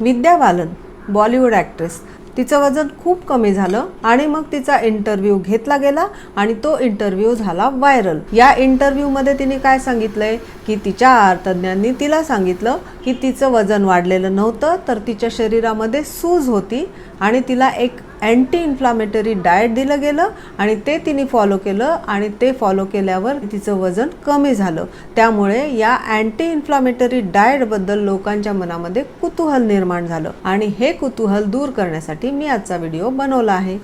Vidya Balan Bollywood actress तिचं वजन खूप कमी झालं आणि मग तिचा इंटरव्ह्यू घेतला गेला आणि तो इंटरव्ह्यू झाला व्हायरल. या इंटरव्ह्यूमध्ये तिने काय सांगितलंय? की तिच्या आहारतज्ञांनी तिला सांगितलं की तिचं वजन वाढलेलं नव्हतं तर तिच्या शरीरामध्ये सूज होती आणि तिला एक अँटी इन्फ्लामेटरी डाएट दिलं गेलं आणि ते तिने फॉलो केलं आणि ते फॉलो केल्यावर तिचं वजन कमी झालं. त्यामुळे या अँटी इन्फ्लामेटरी डाएटबद्दल लोकांच्या मनामध्ये कुतूहल निर्माण झालं. आणि हे कुतूहल दूर करण्यासाठी मी आजचा व्हिडिओ बनवला आहे.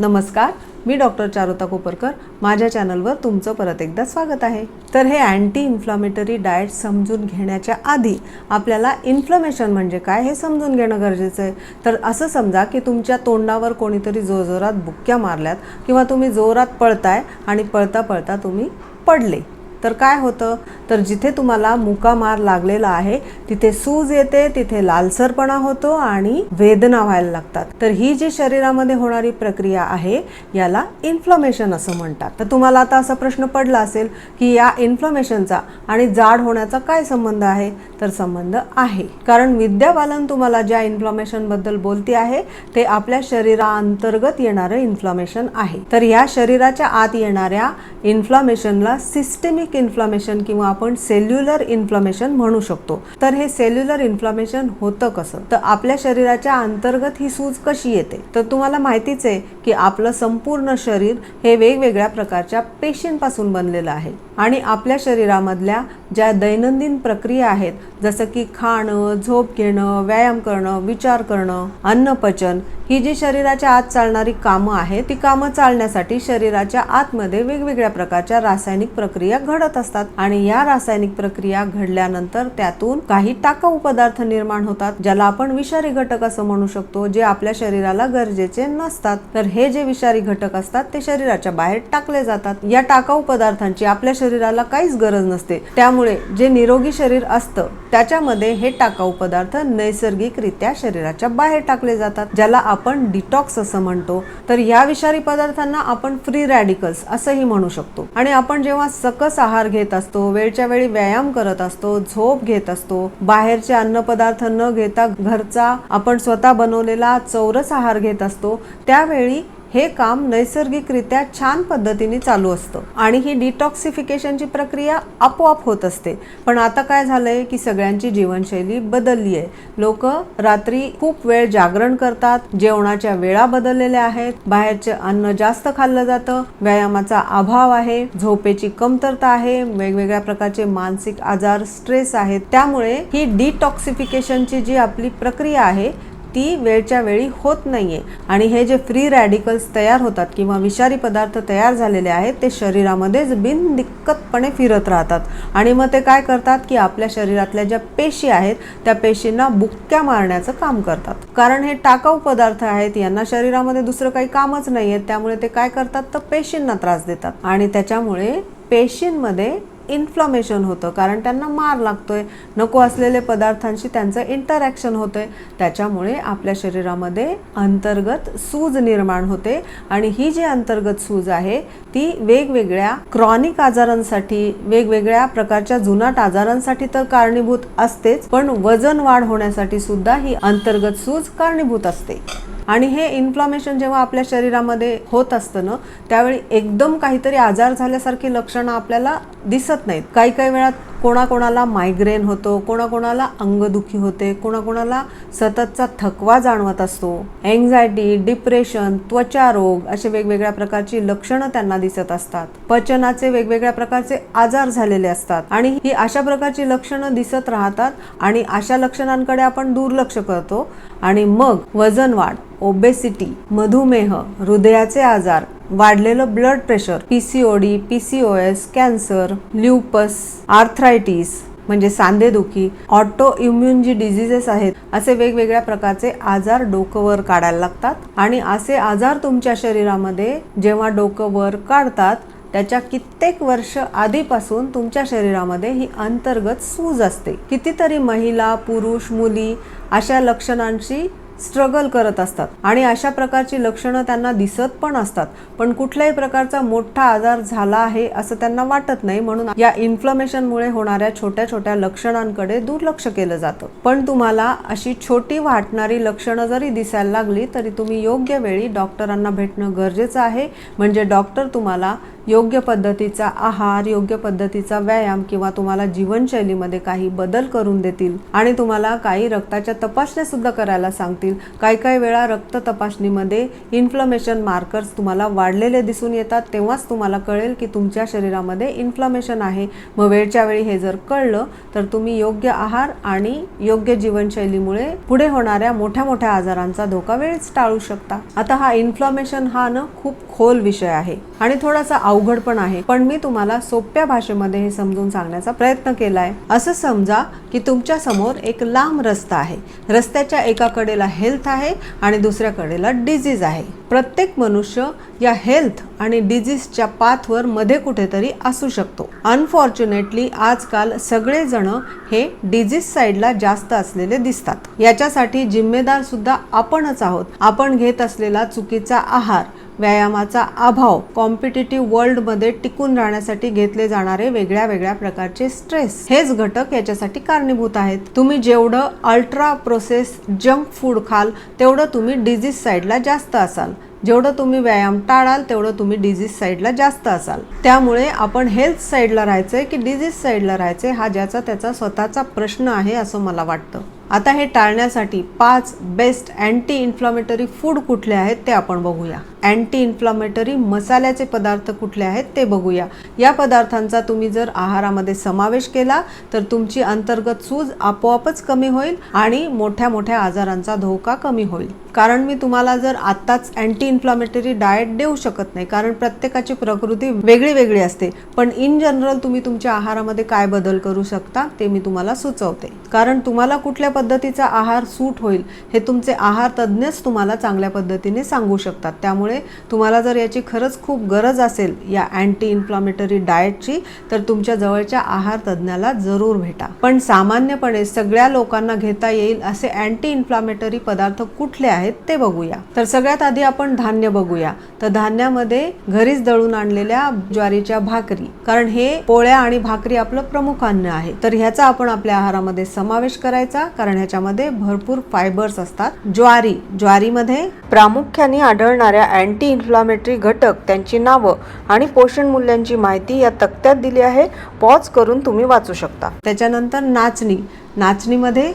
नमस्कार मी डॉक्टर चारुता कोपरकर. माझ्या चॅनलवर तुमचं परत एकदा स्वागत आहे. तर हे अँटी इन्फ्लॉमेटरी डाएट समजून घेण्याच्या आधी आपल्याला इन्फ्लमेशन म्हणजे काय हे समजून घेणं गरजेचं आहे. तर असं समजा की तुमच्या तोंडावर कोणीतरी जोरजोरात बुक्क्या मारल्यात किंवा तुम्ही जोरात पळताय आणि पळता पळता तुम्ही पडले. तर काय होतं? तर जिथे तुम्हाला मुकामार लागलेला आहे तिथे सूज येते तिथे लालसरपणा होतो आणि वेदना व्हायला लागतात. तर ही जी शरीरामध्ये होणारी प्रक्रिया आहे याला इन्फ्लमेशन असं म्हणतात. तर तुम्हाला आता असा प्रश्न पडला असेल की या इन्फ्लमेशनचा आणि जाड होण्याचा काय संबंध आहे? तर संबंध आहे. कारण विद्या बालन तुम्हाला ज्या इन्फ्लमेशनबद्दल बोलते आहे ते आपल्या शरीराअंतर्गत येणारं इन्फ्लमेशन आहे. तर या शरीराच्या आत येणाऱ्या इन्फ्लमेशनला सिस्टेमिक इन्फ्लॉमेशन किंवा आपण सेल्युलर इन्फ्लॉमेशन म्हणू शकतो. तर हे सेल्युलर इन्फ्लॉमेशन होतं कसं? तर आपल्या शरीराच्या अंतर्गत ही सूज कशी येते? तर तुम्हाला माहितीच आहे की आपलं संपूर्ण शरीर हे वेगवेगळ्या प्रकारच्या पेशींपासून बनलेलं आहे. आणि आपल्या शरीरामधल्या ज्या दैनंदिन प्रक्रिया आहेत जसं की खाणं झोप घेणं व्यायाम करणं विचार करणं अन्नपचन ही जी शरीराच्या आत चालणारी कामं आहेत ती कामं चालण्यासाठी शरीराच्या आतमध्ये वेगवेगळ्या प्रकारच्या रासायनिक प्रक्रिया घडत असतात आणि या रासायनिक प्रक्रिया घडल्यानंतर त्यातून काही टाकाऊ पदार्थ निर्माण होतात ज्याला आपण विषारी घटक असं म्हणू शकतो जे आपल्या शरीराला गरजेचे नसतात. तर हे जे विषारी घटक असतात ते शरीराच्या बाहेर टाकले जातात. या टाकाऊ पदार्थांची आपल्या शरीराला काहीच गरज नसते. त्यामुळे जे निरोगी शरीर असतं त्याच्यामध्ये हे टाकाऊ पदार्थ नैसर्गिकरित्या शरीराच्या बाहेर टाकले जातात ज्याला आपण डिटॉक्स असं म्हणतो तर या विषारी पदार्थांना आपण फ्री रॅडिकल्स असंही म्हणू शकतो. आणि आपण जेव्हा सकस आहार घेत असतो वेळच्या वेळी व्यायाम करत असतो झोप घेत असतो बाहेरचे अन्नपदार्थ न घेता घरचा आपण स्वतः बनवलेला चौरस आहार घेत असतो त्यावेळी हे काम नैसर्गिकरित्या छान पद्धतीने चालू असतं. आणि ही डिटॉक्सिफिकेशनची प्रक्रिया आपोआप होत असते. पण आता काय झालंय की सगळ्यांची जीवनशैली बदलली आहे. लोक रात्री खूप वेळ जागरण करतात जेवणाच्या वेळा बदललेल्या आहेत बाहेरचे अन्न जास्त खाल्लं जातं व्यायामाचा अभाव आहे झोपेची कमतरता आहे वेगवेगळ्या प्रकारचे मानसिक आजार स्ट्रेस आहेत. त्यामुळे ही डिटॉक्सिफिकेशनची जी आपली प्रक्रिया आहे ती वेळच्या वेळी होत नाहीये. आणि हे जे फ्री रॅडिकल्स तयार होतात किंवा विषारी पदार्थ तयार झालेले आहेत ते शरीरामध्येच बिनदिक्कतपणे फिरत राहतात. आणि मग ते काय करतात की आपल्या शरीरातल्या ज्या पेशी आहेत त्या पेशींना बुक्क्या मारण्याचं काम करतात. कारण हे टाकाऊ पदार्थ आहेत यांना शरीरामध्ये दुसरं काही कामच नाही आहे त्यामुळे ते काय करतात? तर पेशींना त्रास देतात. आणि त्याच्यामुळे पेशींमध्ये इन्फ्लॉमेशन होतं कारण त्यांना मार लागतोय नको असलेले पदार्थांशी त्यांचं इंटरॅक्शन होतंय. त्याच्यामुळे आपल्या शरीरामध्ये अंतर्गत सूज निर्माण होते आणि ही जी अंतर्गत सूज आहे ती वेगवेगळ्या क्रॉनिक आजारांसाठी वेगवेगळ्या प्रकारच्या जुनाट आजारांसाठी तर कारणीभूत असतेच पण वजन वाढ होण्यासाठी सुद्धा ही अंतर्गत सूज कारणीभूत असते. आणि हे इन्फ्लॉमेशन जेव्हा आपल्या शरीरामध्ये होत असतं ना त्यावेळी एकदम काहीतरी आजार झाल्यासारखी लक्षणं आपल्याला दिसत नाहीत. काही काही वेळात कोणाकोणाला मायग्रेन होतो कोणाकोणाला अंगदुखी होते कोणाकोणाला सततचा थकवा जाणवत असतो एन्झायटी डिप्रेशन त्वचा रोग असे वेगवेगळ्या प्रकारची लक्षणं त्यांना दिसत असतात. पचनाचे वेगवेगळ्या प्रकारचे आजार झालेले असतात आणि ही अशा प्रकारची लक्षणं दिसत राहतात आणि अशा लक्षणांकडे आपण दुर्लक्ष करतो. आणि मग वजन वाढ ओबेसिटी मधुमेह हृदयाचे आजार वाढलेलं blood pressure PCOD PCOS cancer lupus arthritis म्हणजे सांधेदुखी ऑटो इम्युन जी डिझिजेस आहेत असे वेगवेगळ्या प्रकारचे आजार डोकं वर काढायला लागतात. आणि असे आजार तुमच्या शरीरामध्ये जेव्हा डोकं वर काढतात त्याच्या कित्येक वर्ष आधीपासून तुमच्या शरीरामध्ये ही अंतर्गत सूज असते. कितीतरी महिला पुरुष मुली अशा लक्षणांशी स्ट्रगल करत असतात. आणि अशा प्रकारची लक्षणं त्यांना दिसत पण असतात. पण कुठल्याही प्रकारचा मोठा आजार झाला आहे असं त्यांना वाटत नाही म्हणून या इन्फ्लमेशनमुळे होणाऱ्या छोट्या छोट्या लक्षणांकडे दुर्लक्ष केलं जातं. पण तुम्हाला अशी छोटी वाटणारी लक्षणं जरी दिसायला लागली तरी तुम्ही योग्य वेळी डॉक्टरांना भेटणं गरजेचं आहे. म्हणजे डॉक्टर तुम्हाला योग्य पद्धतीचा आहार योग्य पद्धतीचा व्यायाम किंवा तुम्हाला जीवनशैलीमध्ये काही बदल करून देतील. आणि तुम्हाला काही रक्ताच्या तपासण्या सुद्धा करायला सांगतील. काही काही वेळा रक्त तपासणीमध्ये इन्फ्लमेशन मार्कर्स तुम्हाला वाढलेले दिसून येतात. तेव्हाच तुम्हाला कळेल की तुमच्या शरीरामध्ये इन्फ्लमेशन आहे. मग वेळच्या वेळी हे जर कळलं तर तुम्ही योग्य आहार आणि योग्य जीवनशैलीमुळे पुढे होणाऱ्या मोठ्या मोठ्या आजारांचा धोका वेळीच टाळू शकता. आता हा इन्फ्लमेशन हा न खूप खोल विषय आहे आणि थोडासा अवघड पण आहे. पण मी तुम्हाला सोप्या भाषेमध्ये हे समजून सांगण्याचा प्रयत्न केलाय. असं समजा की तुमच्यासमोर एक लांब रस्ता आहे. रस्त्याच्या एका कडेला हेल्थ आहे आणि दुसऱ्या कडेला डिझीज आहे. प्रत्येक मनुष्य या हेल्थ आणि डिझीजच्या पाथवर मध्ये कुठेतरी असू शकतो. अनफॉर्च्युनेटली आजकाल सगळेजण हे डिझीज साईडला जास्त असलेले दिसतात. याच्यासाठी जिम्मेदार सुद्धा आपणच आहोत. आपण घेत असलेला चुकीचा आहार व्यायामाचा अभाव कॉम्पिटेटिव्ह वर्ल्डमध्ये टिकून राहण्यासाठी घेतले जाणारे वेगळ्या वेगळ्या प्रकारचे स्ट्रेस हेच घटक याच्यासाठी कारणीभूत आहेत. तुम्ही जेवढं अल्ट्रा प्रोसेस जंक फूड खाल तेवढं तुम्ही डिझीज साईडला जास्त असाल. जेवढं तुम्ही व्यायाम टाळाल तेवढं तुम्ही डिझीज साईडला जास्त असाल. त्यामुळे आपण हेल्थ साईडला राहायचंय की डिझीज साईडला राहायचंय हा ज्याचा त्याचा स्वतःचा प्रश्न आहे असं मला वाटतं. आता हे टाळण्यासाठी पाच बेस्ट अँटी इन्फ्लॉमेटरी फूड कुठले आहेत ते आपण बघूया. अँटी इन्फ्लॉमेटरी मसाल्याचे पदार्थ कुठले आहेत ते बघूया. या पदार्थांचा तुम्ही जर आहारामध्ये समावेश केला तर तुमची अंतर्गत सूज आपोआपच कमी होईल आणि मोठ्या मोठ्या आजारांचा धोका कमी होईल. कारण मी तुम्हाला जर आत्ताच अँटी इन्फ्लॉमेटरी डाएट देऊ शकत नाही. कारण प्रत्येकाची प्रकृती वेगळी वेगळी असते. पण इन जनरल तुम्ही तुमच्या आहारामध्ये काय बदल करू शकता ते मी तुम्हाला सुचवते. कारण तुम्हाला कुठल्या पद्धतीचा आहार सूट होईल हे तुमचे आहार तज्ज्ञच तुम्हाला चांगल्या पद्धतीने सांगू शकतात. त्यामुळे तुम्हाला जर याची खरंच खूप गरज असेल या अँटी इन्फ्लॉमेटरी डाएटची तर तुमच्या जवळच्या आहार तज्ज्ञाला जरूर भेटा. पण सामान्यपणे सगळ्या लोकांना घेता येईल असे अँटी इन्फ्लॉमेटरी पदार्थ कुठले आहेत ते बघूया. तर सगळ्यात आधी आपण धान्य बघूया. तर धान्यामध्ये घरीच दळून आणलेल्या ज्वारीच्या भाकरी. कारण हे पोळ्या आणि भाकरी आपलं प्रमुख अन्न आहे. तर ह्याचा आपण आपल्या आहारामध्ये समावेश करायचा. कारण ह्याच्यामध्ये भरपूर फायबर्स असतात. ज्वारी. ज्वारीमध्ये प्रामुख्याने आढळणाऱ्या अँटी इन्फ्लामेटरी घटक त्यांची नावं आणि पोषण मूल्यांची माहिती या तक्त्यात दिली आहे. पॉज करून तुम्ही वाचू शकता. त्याच्यानंतर नाचणी. नाचणीमध्ये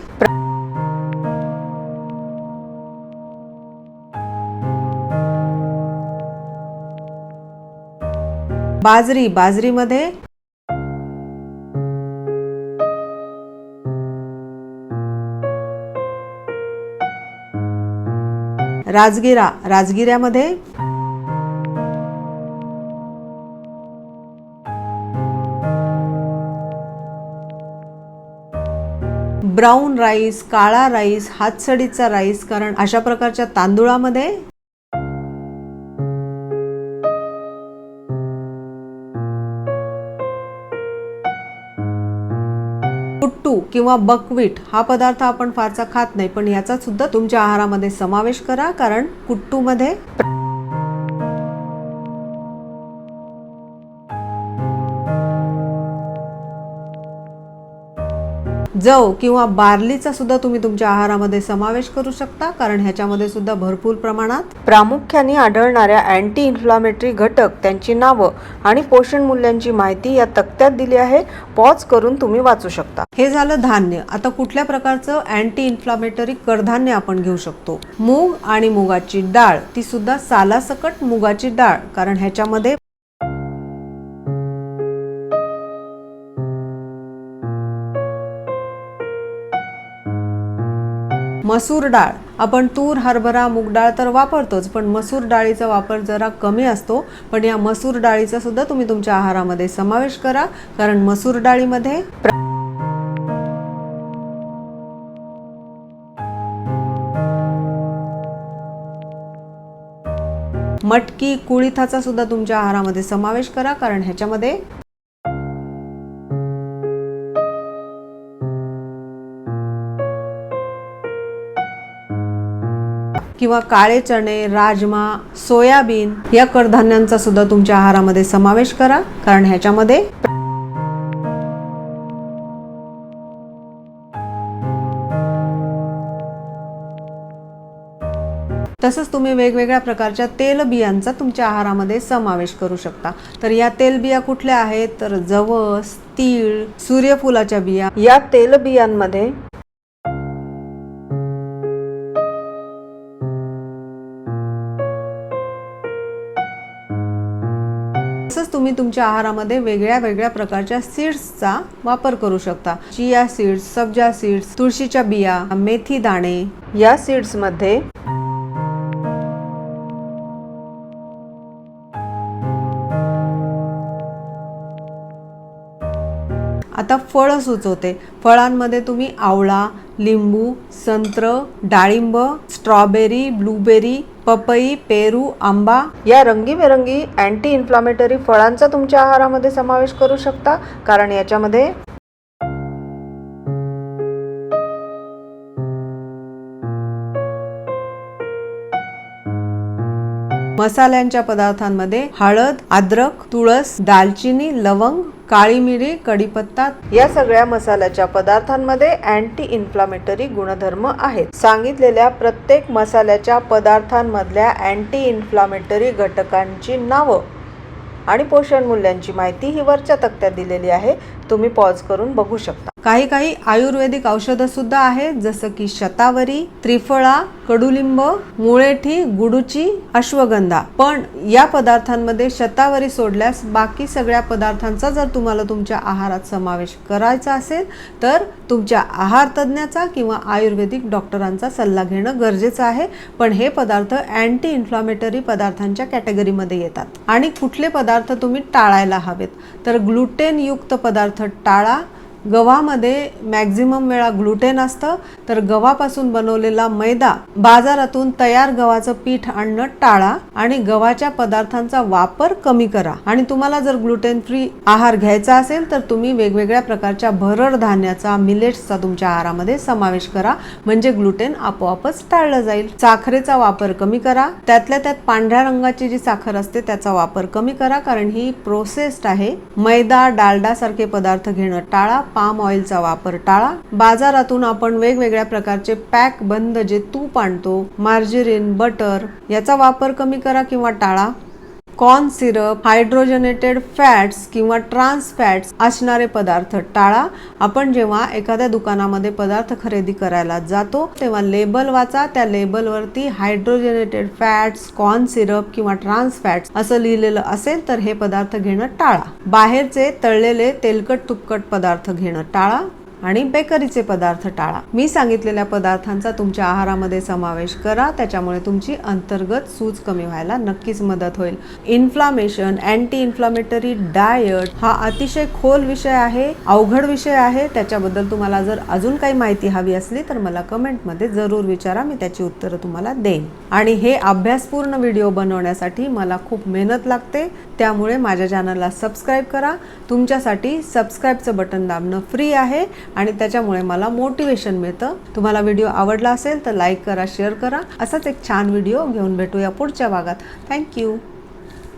बाजरी बाजरीमध्ये राजगिरा राजगिऱ्यामध्ये ब्राऊन राईस काळा राईस हातसडीचा राईस कारण अशा प्रकारच्या तांदुळामध्ये किंवा बकवीट हा पदार्थ आपण फारसा खात नाही पण याचा सुद्धा तुमच्या आहारामध्ये समावेश करा कारण कुट्टूमध्ये जव किंवा बार्लीचा सुद्धा तुम्ही तुमच्या आहारामध्ये समावेश करू शकता कारण ह्याच्यामध्ये सुद्धा भरपूर प्रमाणात प्रामुख्याने आढळणाऱ्या अँटी इन्फ्लामेटरी घटक त्यांची नावं आणि पोषण मूल्यांची माहिती या तक्त्यात दिली आहे. पॉज करून तुम्ही वाचू शकता. हे झालं धान्य. आता कुठल्या प्रकारचं अँटी इन्फ्लामेटरी कडधान्य आपण घेऊ शकतो? मूग आणि मुगाची डाळ. ती सुद्धा सालासकट मुगाची डाळ कारण ह्याच्यामध्ये मसूर डाळ. आपण तूर हरभरा मूग डाळ तर वापरतोच पण मसूर डाळीचा वापर जरा कमी असतो. पण या मसूर डाळीचा सुद्धा तुम्ही तुमच्या आहारामध्ये समावेश करा कारण मसूर डाळीमध्ये मटकी कुळिथाचा सुद्धा तुमच्या आहारामध्ये समावेश करा कारण ह्याच्यामध्ये किंवा काळे चणे राजमा सोयाबीन या कडधान्यांचा सुद्धा तुमच्या आहारामध्ये समावेश करा कारण ह्याच्यामध्ये तसंच तुम्ही वेगवेगळ्या प्रकारच्या तेलबियांचा तुमच्या आहारामध्ये समावेश करू शकता. तर या तेलबिया कुठल्या आहेत? तर जवस तीळ सूर्यफुलाच्या बिया. या तेलबियांमध्ये तुमच्या आहारामध्ये वेगळ्या वेगळ्या प्रकारच्या सीड्सचा वापर करू शकता. चिया सीड्स सब्जा सीड्स तुळशीच्या बिया मेथी दाणे या सीड्समध्ये आता फळं सुचवते. फळांमध्ये तुम्ही आवळा लिंबू संत्र डाळिंब स्ट्रॉबेरी ब्लूबेरी पपई पेरू आंबा या रंगीबेरंगी अँटी इन्फ्लामेटरी फळांचा तुमच्या आहारामध्ये समावेश करू शकता. कारण याच्यामध्ये मसाल्यांच्या पदार्थांमध्ये हळद अद्रक तुळस दालचिनी लवंग काळी मिरी कढीपत्ता या सगळ्या मसाल्याच्या पदार्थांमध्ये अँटी इन्फ्लामेटरी गुणधर्म आहेत. सांगितलेल्या प्रत्येक मसाल्याच्या पदार्थांमधल्या अँटी इन्फ्लामेटरी घटकांची नावं आणि पोषण मूल्यांची माहिती ही वरच्या तक्त्यात दिलेली आहे. तुम्ही पॉज करून बघू शकता. काही काही आयुर्वेदिक औषधं सुद्धा आहेत जसं की शतावरी त्रिफळा कडुलिंब मुळेठी गुडूची अश्वगंधा. पण या पदार्थांमध्ये शतावरी सोडल्यास बाकी सगळ्या पदार्थांचा जर तुम्हाला तुमच्या आहारात समावेश करायचा असेल तर तुमच्या आहार तज्ज्ञाचा किंवा आयुर्वेदिक डॉक्टरांचा सल्ला घेणं गरजेचं आहे. पण हे पदार्थ अँटी इन्फ्लॉमेटरी पदार्थांच्या कॅटेगरीमध्ये येतात. आणि कुठले पदार्थ तुम्ही टाळायला हवेत? तर ग्लुटेनयुक्त पदार्थ टाळा गव्हामध्ये मॅक्झिमम वेळा ग्लुटेन असतं तर गव्हापासून बनवलेला मैदा बाजारातून तयार गव्हाचं पीठ आणणं टाळा आणि गव्हाच्या पदार्थांचा वापर कमी करा. आणि तुम्हाला जर ग्लुटेन फ्री आहार घ्यायचा असेल तर तुम्ही वेगवेगळ्या प्रकारच्या भरड धान्याचा मिलेट्सचा तुमच्या आहारामध्ये समावेश करा. म्हणजे ग्लुटेन आपोआपच टाळलं जाईल. साखरेचा वापर कमी करा. त्यातल्या त्यात पांढऱ्या रंगाची जी साखर असते त्याचा वापर कमी करा कारण ही प्रोसेस्ड आहे. मैदा डालडा सारखे पदार्थ घेणं टाळा. पाम ऑइलचा वापर टाळा. बाजारातून आपण वेगवेगळ्या प्रकारचे पॅक बंद जे तूप आणतो मार्जरीन बटर याचा वापर कमी करा किंवा टाळा. कॉर्न सिरप हायड्रोजनेटेड फॅट्स किंवा ट्रान्स फॅट्स असणारे पदार्थ टाळा. आपण जेव्हा एखाद्या दुकानामध्ये पदार्थ खरेदी करायला जातो तेव्हा लेबल वाचा. त्या लेबलवरती हायड्रोजनेटेड फॅट्स कॉर्न सिरप किंवा ट्रान्स फॅट्स असं लिहिलेलं असेल तर हे पदार्थ घेणं टाळा. बाहेरचे तळलेले तेलकट तुपकट पदार्थ घेणं टाळा. आणि बेकरीचे पदार्थ टाळा. मी सांगितलेल्या पदार्थांचा तुमच्या आहारामध्ये समावेश करा त्याच्यामुळे तुमची अंतर्गत सूज कमी व्हायला नक्कीच मदत होईल. इन्फ्लामेशन अँटी इन्फ्लामेटरी डायट हा अतिशय खोल विषय आहे अवघड विषय आहे. त्याच्याबद्दल तुम्हाला जर अजून काही माहिती हवी असली तर मला कमेंटमध्ये जरूर विचारा मी त्याची उत्तरं तुम्हाला देईन. आणि हे अभ्यासपूर्ण व्हिडिओ बनवण्यासाठी मला खूप मेहनत लागते त्यामुळे माझ्या चॅनलला सबस्क्राईब करा. तुमच्यासाठी सबस्क्राईबचं बटन दाबणं फ्री आहे. आणि त्याच्यामुळे मला मोटिवेशन मिळतं. तुम्हाला व्हिडिओ आवडला असेल तर लाईक करा शेअर करा. असाच एक छान व्हिडिओ घेऊन भेटूया पुढच्या भागात. थँक्यू